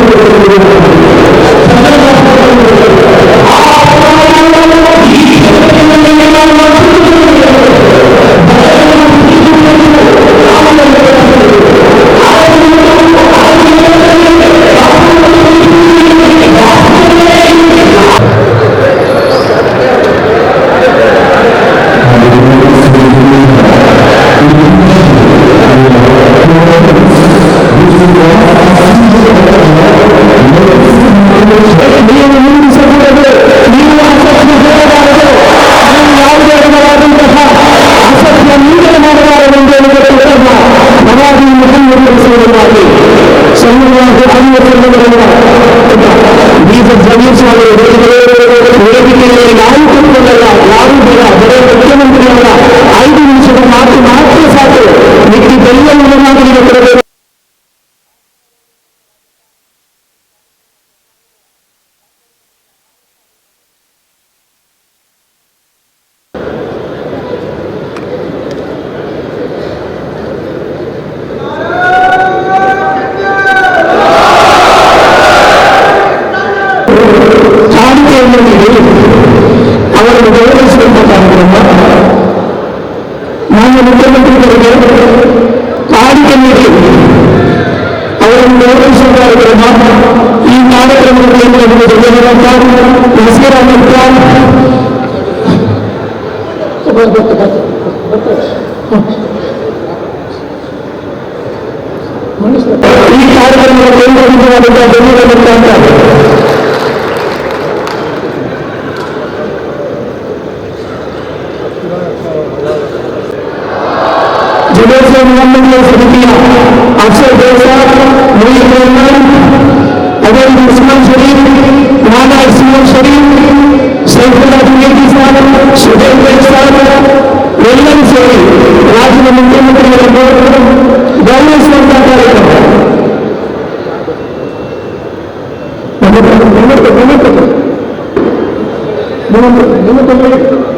Gracias. ಮುಖ್ಯಮಂತ್ರಿಯವರ ಐದು ನಿಮಿಷದ ಮಾತು ಮಾತ್ರ ಸಾಕು ಮಿಕ್ಕಿದ್ದೆಲ್ಲವೂ ನಮಾಜಿಗೆ ಕೊಡಬೇಕು ಮಾನ್ಯ ಮುಖ್ಯಮಂತ್ರಿಗಳಿಗೆ ಕಾಣಿಕೆ ನೀಡಿ ಅವರನ್ನು ಗೌರವಿಸುವ ಕಾರ್ಯಕ್ರಮ ಈ ಕಾರ್ಯಕ್ರಮದಲ್ಲಿ ನಮಗೆ ಜೊತೆಗಿರುವಂತ ನಸೀರ್ ಅಹಮದ್ जुलूस से मोहम्मद ने शुरू किया अफसर बेसाद मुई रहमान अगर उस्मान शरीफ मौलाना इस्मान शरीफ सैफुल्ला जुनेदी साहब सुहेल बेग साहब वेलन सोरी राज्य में मुख्यमंत्री गौरव स्वर का कार्यक्रम नमस्ते नमस्ते नमस्ते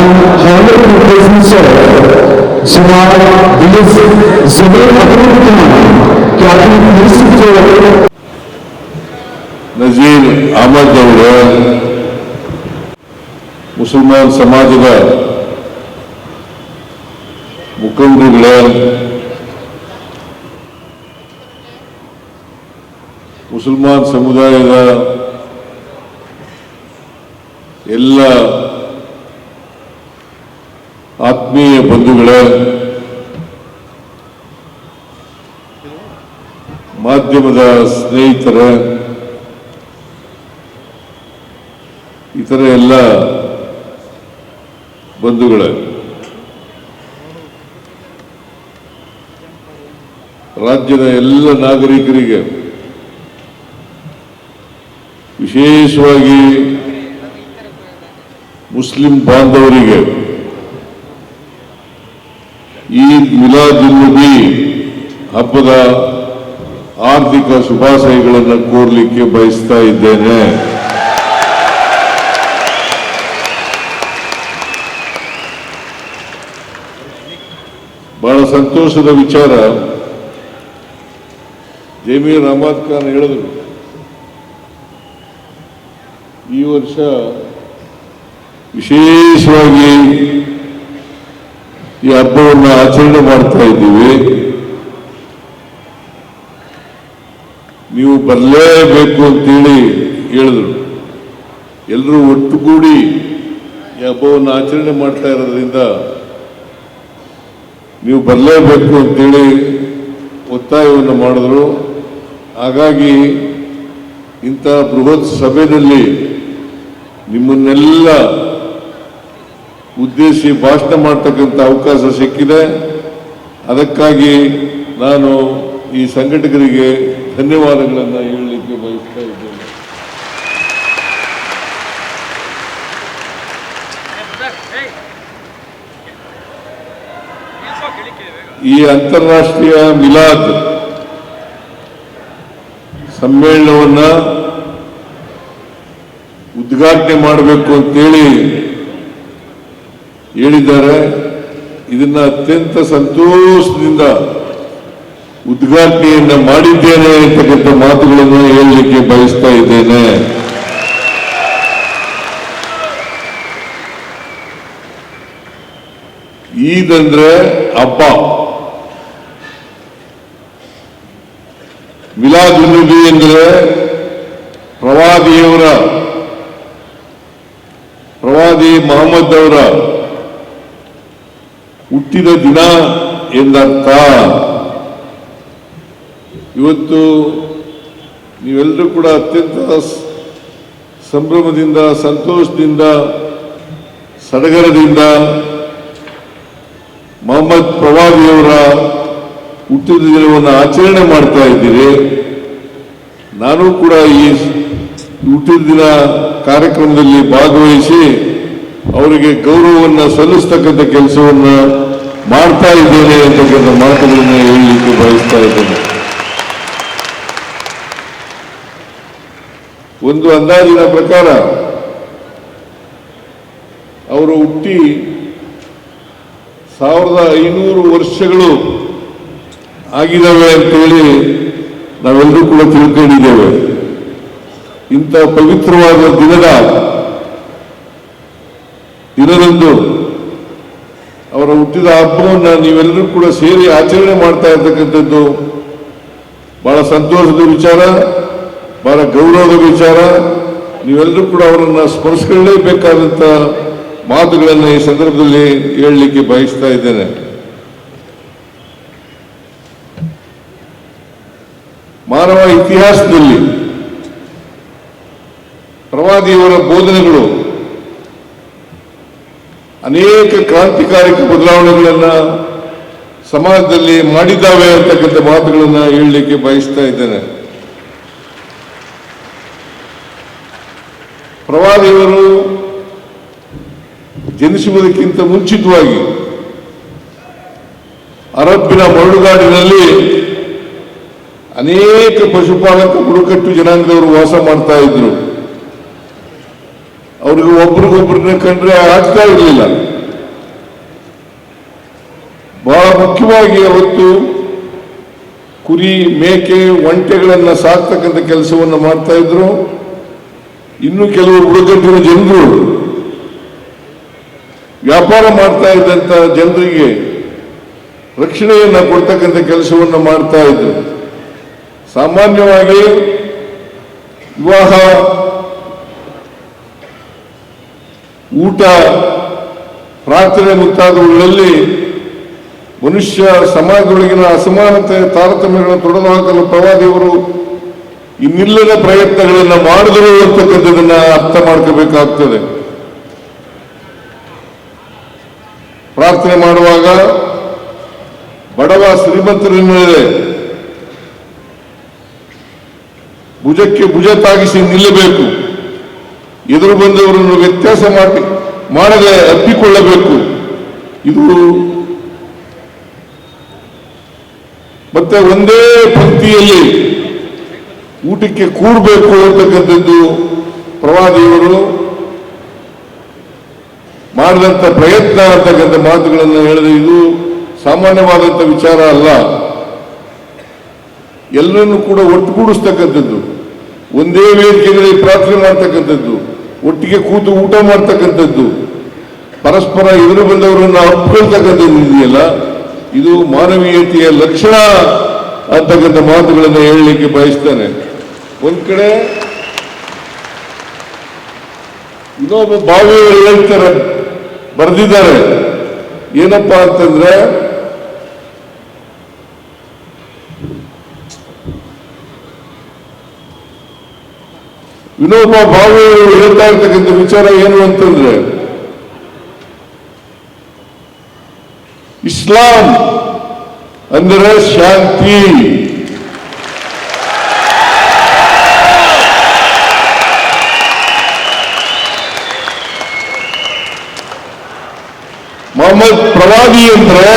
100 persons served. So now this is a very important thing. Captain Mr. Nazeer Ahmed ಅವರು ಮುಸಲ್ಮಾನ್ ಸಮಾಜದ ಮುಖಂಡರುಗಳ ಮುಸಲ್ಮಾನ್ ಸಮುದಾಯದ ಎಲ್ಲ ಆತ್ಮೀಯ ಬಂಧುಗಳ ಮಾಧ್ಯಮದ ಸ್ನೇಹಿತರ ಇತರ ಎಲ್ಲ ಬಂಧುಗಳ ರಾಜ್ಯದ ಎಲ್ಲ ನಾಗರಿಕರಿಗೆ ವಿಶೇಷವಾಗಿ ಮುಸ್ಲಿಂ ಬಾಂಧವರಿಗೆ ಈದ್ ಮಿಲಾದುನ್ನಬಿ ಹಬ್ಬದ ಆರ್ಥಿಕ ಶುಭಾಶಯಗಳನ್ನು ಕೋರ್ಲಿಕ್ಕೆ ಬಯಸ್ತಾ ಇದ್ದೇನೆ. ಬಹಳ ಸಂತೋಷದ ವಿಚಾರ. ಜಮೀರ್ ಅಹಮದ್ ಖಾನ್ ಹೇಳಿದ್ರು. ಈ ವರ್ಷ ವಿಶೇಷವಾಗಿ ಈ ಹಬ್ಬವನ್ನು ಆಚರಣೆ ಮಾಡ್ತಾ ಇದ್ದೀವಿ. ನೀವು ಬರಲೇಬೇಕು ಅಂತೇಳಿ ಹೇಳಿದ್ರು. ಎಲ್ಲರೂ ಒಟ್ಟುಗೂಡಿ ಈ ಹಬ್ಬವನ್ನು ಆಚರಣೆ ಮಾಡ್ತಾ ಇರೋದ್ರಿಂದ ನೀವು ಬರಲೇಬೇಕು ಅಂತೇಳಿ ಒತ್ತಾಯವನ್ನು ಮಾಡಿದ್ರು. ಹಾಗಾಗಿ ಇಂಥ ಬೃಹತ್ ಸಭೆಯಲ್ಲಿ ನಿಮ್ಮನ್ನೆಲ್ಲ ಉದ್ದೇಶಿ ಭಾಷಣ ಮಾಡ್ತಕ್ಕಂಥ ಅವಕಾಶ ಸಿಕ್ಕಿದೆ. ಅದಕ್ಕಾಗಿ ನಾನು ಈ ಸಂಘಟಕರಿಗೆ ಧನ್ಯವಾದಗಳನ್ನು ಹೇಳಲಿಕ್ಕೆ ಬಯಸ್ತಾ ಇದ್ದೇನೆ. ಈ ಅಂತಾರಾಷ್ಟ್ರೀಯ ಮಿಲಾದ್ ಸಮ್ಮೇಳನವನ್ನು ಉದ್ಘಾಟನೆ ಮಾಡಬೇಕು ಅಂತೇಳಿ ಹೇಳಿದ್ದಾರೆ. ಇದನ್ನ ಅತ್ಯಂತ ಸಂತೋಷದಿಂದ ಉದ್ಘಾಟನೆಯನ್ನ ಮಾಡಿದ್ದೇನೆ ಅಂತಕ್ಕಂಥ ಮಾತುಗಳನ್ನು ಹೇಳಲಿಕ್ಕೆ ಬಯಸ್ತಾ ಇದ್ದೇನೆ. ಈದ್ ಅಂದ್ರೆ ಹಬ್ಬ. ಮಿಲಾದ್ ಎಂದರೆ ಅಂದ್ರೆ ಪ್ರವಾದಿಯವರ, ಪ್ರವಾದಿ ಮೊಹಮ್ಮದ್ ಅವರ ಹುಟ್ಟಿದ ದಿನ ಎಂದರ್ಥ. ಇವತ್ತು ನೀವೆಲ್ಲರೂ ಕೂಡ ಅತ್ಯಂತ ಸಂಭ್ರಮದಿಂದ, ಸಂತೋಷದಿಂದ, ಸಡಗರದಿಂದ ಮೊಹಮ್ಮದ್ ಪ್ರವಾದಿಯವರ ಹುಟ್ಟಿದ ದಿನವನ್ನು ಆಚರಣೆ ಮಾಡ್ತಾ ಇದ್ದೀರಿ. ನಾನು ಕೂಡ ಈ ಹುಟ್ಟಿದ ದಿನ ಕಾರ್ಯಕ್ರಮದಲ್ಲಿ ಭಾಗವಹಿಸಿ ಅವರಿಗೆ ಗೌರವವನ್ನು ಸಲ್ಲಿಸ್ತಕ್ಕಂಥ ಕೆಲಸವನ್ನು ಮಾಡ್ತಾ ಇದ್ದೇನೆ ಅಂತಕ್ಕಂಥ ಮಾತುಗಳನ್ನು ಹೇಳಲಿಕ್ಕೆ ಬಯಸ್ತಾ ಇದ್ದೇನೆ. ಒಂದು ಅಂದಾಜಿನ ಪ್ರಕಾರ ಅವರು ಹುಟ್ಟಿ ಸಾವಿರದ ಐನೂರು ವರ್ಷಗಳು ಆಗಿದ್ದಾವೆ ಅಂತೇಳಿ ನಾವೆಲ್ಲರೂ ಕೂಡ ತಿಳ್ಕೊಂಡಿದ್ದೇವೆ. ಇಂಥ ಪವಿತ್ರವಾದ ದಿನದ ದಿನದಂದು ಅವರ ಹುಟ್ಟಿದ ಹಬ್ಬವನ್ನು ನೀವೆಲ್ಲರೂ ಕೂಡ ಸೇರಿ ಆಚರಣೆ ಮಾಡ್ತಾ ಇರ್ತಕ್ಕಂಥದ್ದು ಬಹಳ ಸಂತೋಷದ ವಿಚಾರ, ಬಹಳ ಗೌರವದ ವಿಚಾರ. ನೀವೆಲ್ಲರೂ ಕೂಡ ಅವರನ್ನು ಸ್ಮರಿಸಿಕೊಳ್ಳಲೇಬೇಕಾದಂಥ ಮಾತುಗಳನ್ನು ಈ ಸಂದರ್ಭದಲ್ಲಿ ಹೇಳಲಿಕ್ಕೆ ಬಯಸ್ತಾ ಇದ್ದೇನೆ. ಮಾನವ ಇತಿಹಾಸದಲ್ಲಿ ಪ್ರವಾದಿಯವರ ಬೋಧನೆಗಳು ಅನೇಕ ಕ್ರಾಂತಿಕಾರಿಕ ಬದಲಾವಣೆಗಳನ್ನ ಸಮಾಜದಲ್ಲಿ ಮಾಡಿದ್ದಾವೆ ಅಂತಕ್ಕಂಥ ಮಾತುಗಳನ್ನು ಹೇಳಲಿಕ್ಕೆ ಬಯಸ್ತಾ ಇದ್ದೇನೆ. ಪ್ರವಾದಿಯವರು ಜನಿಸುವುದಕ್ಕಿಂತ ಮುಂಚಿತವಾಗಿ ಅರಬ್ಬಿನ ಮರಳುಗಾಡಿನಲ್ಲಿ ಅನೇಕ ಪಶುಪಾಲಕ ಬುಡಕಟ್ಟು ಜನಾಂಗದವರು ವಾಸ ಮಾಡ್ತಾ ಇದ್ರು. ಅವ್ರಿಗೆ ಒಬ್ರಿಗೊಬ್ರನ್ನ ಕಂಡ್ರೆ ಆಗ್ತಾ ಇರಲಿಲ್ಲ. ಬಹಳ ಮುಖ್ಯವಾಗಿ ಅವತ್ತು ಕುರಿ, ಮೇಕೆ, ಒಂಟೆಗಳನ್ನ ಸಾಕ್ತಕ್ಕಂಥ ಕೆಲಸವನ್ನು ಮಾಡ್ತಾ ಇದ್ರು. ಇನ್ನು ಕೆಲವರು ಬುಡಕಟ್ಟಿನ ಜನರು ವ್ಯಾಪಾರ ಮಾಡ್ತಾ ಇದ್ದಂತ ಜನರಿಗೆ ರಕ್ಷಣೆಯನ್ನ ಕೊಡ್ತಕ್ಕಂಥ ಕೆಲಸವನ್ನು ಮಾಡ್ತಾ ಇದ್ರು. ಸಾಮಾನ್ಯವಾಗಿ ವಿವಾಹ ಊಟ, ಪ್ರಾರ್ಥನೆ ಮುಂತಾದವುಗಳಲ್ಲಿ ಮನುಷ್ಯ ಸಮಾಜದೊಳಗಿನ ಅಸಮಾನತೆ, ತಾರತಮ್ಯಗಳನ್ನು ತೊಡೆದುಹಾಕಲು ಪ್ರವಾದಿಯವರು ಇನ್ನಿಲ್ಲದ ಪ್ರಯತ್ನಗಳನ್ನು ಮಾಡಿದರು ಅಂತಕ್ಕಂಥದನ್ನ ಅರ್ಥ ಮಾಡ್ಕೋಬೇಕಾಗ್ತದೆ. ಪ್ರಾರ್ಥನೆ ಮಾಡುವಾಗ ಬಡವ ಶ್ರೀಮಂತರ ಮೇಲೆ ಭುಜಕ್ಕೆ ಭುಜ ತಾಗಿಸಿ ನಿಲ್ಲಬೇಕು. ಎದುರು ಬಂದವರನ್ನು ವ್ಯತ್ಯಾಸ ಮಾಡಿ, ಮಾಡದೆ ಅಪ್ಪಿಕೊಳ್ಳಬೇಕು. ಇದು ಮತ್ತೆ ಒಂದೇ ಪಂಕ್ತಿಯಲ್ಲಿ ಊಟಕ್ಕೆ ಕೂಡಬೇಕು ಅಂತಕ್ಕಂಥದ್ದು ಪ್ರವಾದಿಯವರು ಮಾಡಿದಂಥ ಪ್ರಯತ್ನ ಅಂತಕ್ಕಂಥ ಮಾತುಗಳನ್ನು ಹೇಳಿದ್ರೆ ಇದು ಸಾಮಾನ್ಯವಾದಂಥ ವಿಚಾರ ಅಲ್ಲ. ಎಲ್ಲರನ್ನು ಕೂಡ ಒಟ್ಟುಗೂಡಿಸ್ತಕ್ಕಂಥದ್ದು. ಒಂದೇ ವೇದಿಕೆಗಳಲ್ಲಿ ಪ್ರಾರ್ಥನೆ ಮಾಡ್ತಕ್ಕಂಥದ್ದು. ಒಟ್ಟಿಗೆ ಕೂತು ಊಟ ಮಾಡ್ತಕ್ಕಂಥದ್ದು. ಪರಸ್ಪರ ಎದುರು ಬಂದವರನ್ನು ಅಪ್ಕೊಳ್ತಕ್ಕಂಥದ್ದು ಇದೆಯಲ್ಲ ಇದು ಮಾನವೀಯತೆಯ ಲಕ್ಷಣ ಅಂತಕ್ಕಂಥ ಮಾತುಗಳನ್ನು ಹೇಳಲಿಕ್ಕೆ ಬಯಸ್ತಾನೆ. ಒಂದ್ ಕಡೆ ಇನ್ನೊಬ್ಬ ಬಾವಿಯವರು ಹೇಳ್ತಾರೆ, ಬರೆದಿದ್ದಾರೆ. ಏನಪ್ಪಾ ಅಂತಂದ್ರೆ ವಿನೋಬ ಭಾವೆಯವರು ಹೇಳ್ತಾ ಇರ್ತಕ್ಕಂಥ ವಿಚಾರ ಏನು ಅಂತಂದ್ರೆ ಇಸ್ಲಾಂ ಅಂದರೆ ಶಾಂತಿ ಮೊಹಮ್ಮದ್ ಪ್ರವಾದಿ ಅಂದ್ರೆ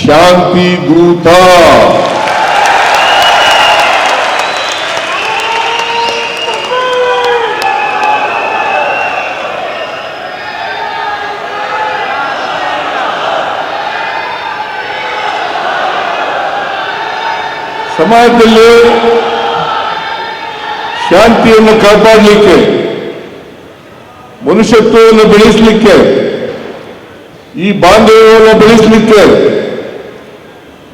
ಶಾಂತಿ ದೂತ ಸಮಾಜದಲ್ಲಿ ಶಾಂತಿಯನ್ನು ಕಾಪಾಡಲಿಕ್ಕೆ, ಮನುಷ್ಯತ್ವವನ್ನು ಬೆಳೆಸಲಿಕ್ಕೆ, ಈ ಬಾಂಧವ್ಯವನ್ನು ಬೆಳೆಸಲಿಕ್ಕೆ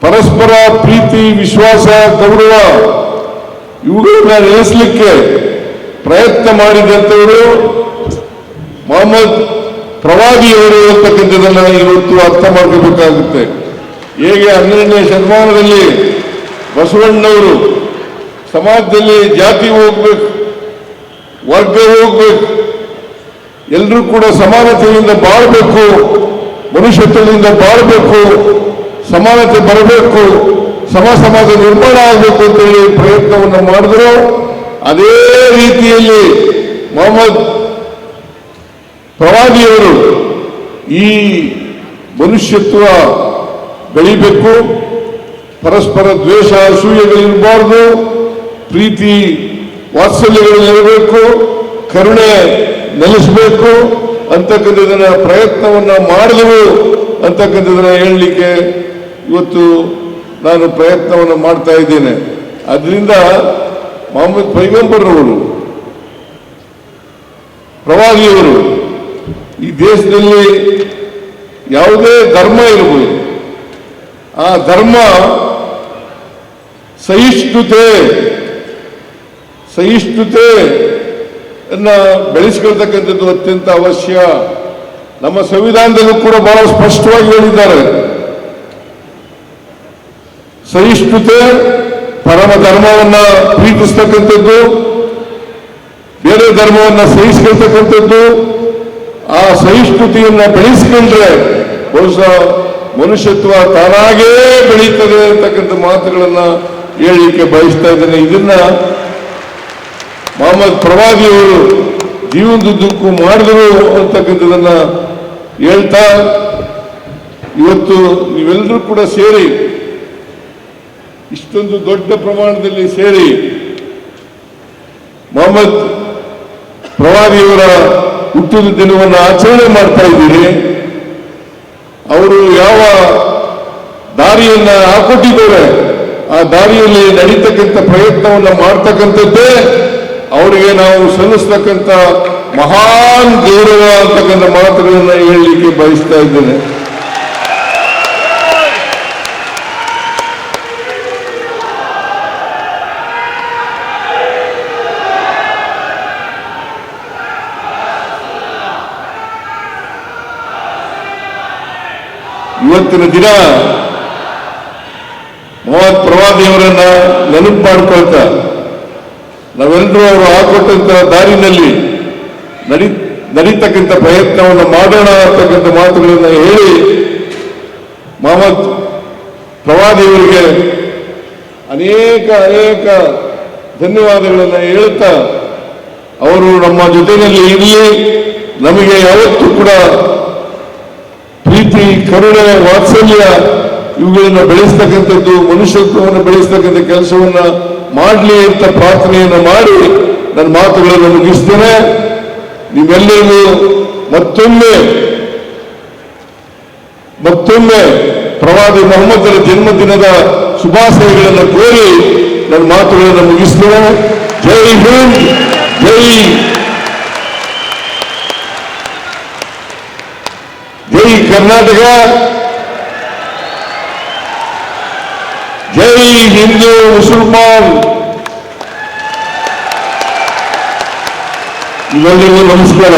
ಪರಸ್ಪರ ಪ್ರೀತಿ, ವಿಶ್ವಾಸ, ಗೌರವ ಇವುಗಳನ್ನು ನೆಲೆಸಲಿಕ್ಕೆ ಪ್ರಯತ್ನ ಮಾಡಿದಂಥವರು ಮೊಹಮ್ಮದ್ ಪ್ರವಾದಿಯವರು ಅಂತಕ್ಕಂಥದ್ದನ್ನು ಇವತ್ತು ಅರ್ಥ ಮಾಡ್ಕೋಬೇಕಾಗುತ್ತೆ. ಹೇಗೆ ಹನ್ನೆರಡನೇ ಶತಮಾನದಲ್ಲಿ ಬಸವಣ್ಣವರು ಸಮಾಜದಲ್ಲಿ ಜಾತಿ ಹೋಗ್ಬೇಕು, ವರ್ಗ ಹೋಗ್ಬೇಕು ಎಲ್ಲರೂ ಕೂಡ ಸಮಾನತೆಯಿಂದ ಬಾಳಬೇಕು, ಮನುಷ್ಯತ್ವದಿಂದ ಬಾಳಬೇಕು, ಸಮಾನತೆ ಬರಬೇಕು, ಸಮ ಸಮಾಜ ನಿರ್ಮಾಣ ಆಗಬೇಕು ಅಂತೇಳಿ ಪ್ರಯತ್ನವನ್ನು ಮಾಡಿದ್ರು. ಅದೇ ರೀತಿಯಲ್ಲಿ ಮೊಹಮ್ಮದ್ ಪ್ರವಾದಿಯವರು ಈ ಮನುಷ್ಯತ್ವ ಬೆಳಿಬೇಕು. ಪರಸ್ಪರ ದ್ವೇಷ ಅಸೂಯೆಗಳಿರಬಾರ್ದು ಪ್ರೀತಿ ವಾತ್ಸಲ್ಯಗಳಿರಬೇಕು ಕರುಣೆ ನೆಲೆಸಬೇಕು. ಅಂತಕ್ಕಂಥದನ್ನ ಪ್ರಯತ್ನವನ್ನ ಮಾಡಿದವು ಅಂತಕ್ಕಂಥದನ್ನ ಹೇಳಲಿಕ್ಕೆ ಇವತ್ತು ನಾನು ಪ್ರಯತ್ನವನ್ನು ಮಾಡ್ತಾ ಇದ್ದೇನೆ. ಅದರಿಂದ ಮೊಹಮ್ಮದ್ ಪೈಗಂಬರ್ರವರು ಪ್ರವಾದಿಯವರು ಈ ದೇಶದಲ್ಲಿ ಯಾವುದೇ ಧರ್ಮ ಇರಬಹುದು ಆ ಧರ್ಮ ಸಹಿಷ್ಣುತೆ ಸಹಿಷ್ಣುತೆ ಬೆಳೆಸ್ಕೊಳ್ತಕ್ಕಂಥದ್ದು ಅತ್ಯಂತ ಅವಶ್ಯ. ನಮ್ಮ ಸಂವಿಧಾನದಲ್ಲೂ ಕೂಡ ಬಹಳ ಸ್ಪಷ್ಟವಾಗಿ ಹೇಳಿದ್ದಾರೆ. ಸಹಿಷ್ಣುತೆ ಪರಮ ಧರ್ಮವನ್ನ ಪ್ರೀತಿಸ್ತಕ್ಕಂಥದ್ದು, ಬೇರೆ ಧರ್ಮವನ್ನ ಸಹಿಸ್ಕೊಳ್ತಕ್ಕಂಥದ್ದು, ಆ ಸಹಿಷ್ಣುತೆಯನ್ನ ಬೆಳೆಸ್ಕೊಂಡ್ರೆ ಬಹುಶಃ ಮನುಷ್ಯತ್ವ ತಾನಾಗೇ ಬೆಳೀತದೆ ಅಂತಕ್ಕಂಥ ಮಾತುಗಳನ್ನ ಹೇಳಲಿಕ್ಕೆ ಬಯಸ್ತಾ ಇದ್ದೇನೆ. ಇದನ್ನ ಮೊಹಮ್ಮದ್ ಪ್ರವಾದಿಯವರು ಜೀವನದುದ್ದಕ್ಕೂ ಮಾಡಿದರು ಅಂತಕ್ಕಂಥದನ್ನ ಹೇಳ್ತಾ ಇವತ್ತು ನೀವೆಲ್ಲರೂ ಕೂಡ ಸೇರಿ, ಇಷ್ಟೊಂದು ದೊಡ್ಡ ಪ್ರಮಾಣದಲ್ಲಿ ಸೇರಿ ಮೊಹಮ್ಮದ್ ಪ್ರವಾದಿಯವರ ಹುಟ್ಟಿದ ದಿನವನ್ನು ಆಚರಣೆ ಮಾಡ್ತಾ ಇದ್ದೀರಿ. ಅವರು ಯಾವ ದಾರಿಯನ್ನ ಹಾಕೊಟ್ಟಿದ್ದಾರೆ? ಆ ದಾರಿಯಲ್ಲಿ ನಡೀತಕ್ಕಂಥ ಪ್ರಯತ್ನವನ್ನು ಮಾಡ್ತಕ್ಕಂಥದ್ದೇ ಅವರಿಗೆ ನಾವು ಸಲ್ಲಿಸ್ತಕ್ಕಂಥ ಮಹಾನ್ ಗೌರವ ಅಂತಕ್ಕಂಥ ಮಾತುಗಳನ್ನು ಹೇಳಲಿಕ್ಕೆ ಬಯಸ್ತಾ ಇದ್ದೇನೆ. ಇವತ್ತಿನ ದಿನ ಪ್ರವಾದಿಯವರನ್ನ ನೆನಪು ಮಾಡ್ಕೊಳ್ತಾ, ನಾವೆಲ್ಲರೂ ಅವರು ಹಾಕೊಟ್ಟಂತ ದಾರಿನಲ್ಲಿ ನಡಿ, ನಡೀತಕ್ಕಂಥ ಪ್ರಯತ್ನವನ್ನು ಮಾಡೋಣ ಅಂತಕ್ಕಂಥ ಮಾತುಗಳನ್ನು ಹೇಳಿ ಮೊಹಮ್ಮದ್ ಪ್ರವಾದಿಯವರಿಗೆ ಅನೇಕ ಅನೇಕ ಧನ್ಯವಾದಗಳನ್ನು ಹೇಳುತ್ತಾ ಅವರು ನಮ್ಮ ಜೊತೆಯಲ್ಲಿ ಇರಲಿ, ನಮಗೆ ಯಾವತ್ತೂ ಕೂಡ ಪ್ರೀತಿ, ಕರುಣೆ, ವಾತ್ಸಲ್ಯ ಇವುಗಳನ್ನು ಬೆಳೆಸ್ತಕ್ಕಂಥದ್ದು, ಮನುಷ್ಯತ್ವವನ್ನು ಬೆಳೆಸ್ತಕ್ಕಂಥ ಕೆಲಸವನ್ನ ಮಾಡಲಿ ಅಂತ ಪ್ರಾರ್ಥನೆಯನ್ನು ಮಾಡಿ ನನ್ನ ಮಾತುಗಳನ್ನು ಮುಗಿಸ್ತೇನೆ. ನಿಮ್ಮೆಲ್ಲರಿಗೂ ಮತ್ತೊಮ್ಮೆ ಮತ್ತೊಮ್ಮೆ ಪ್ರವಾದಿ ಮೊಹಮ್ಮದರ ಜನ್ಮದಿನದ ಶುಭಾಶಯಗಳನ್ನು ಕೋರಿ ನನ್ನ ಮಾತುಗಳನ್ನು ಮುಗಿಸ್ತೇನೆ. ಜೈ ಹಿಂದ್, ಜೈ ಜೈ ಕರ್ನಾಟಕ. ಜೈ ಹಿಂದೂ ಮುಸಲ್ಮಾನ್ ಇವೆಲ್ಲರಿಗೂ ನಮಸ್ಕಾರ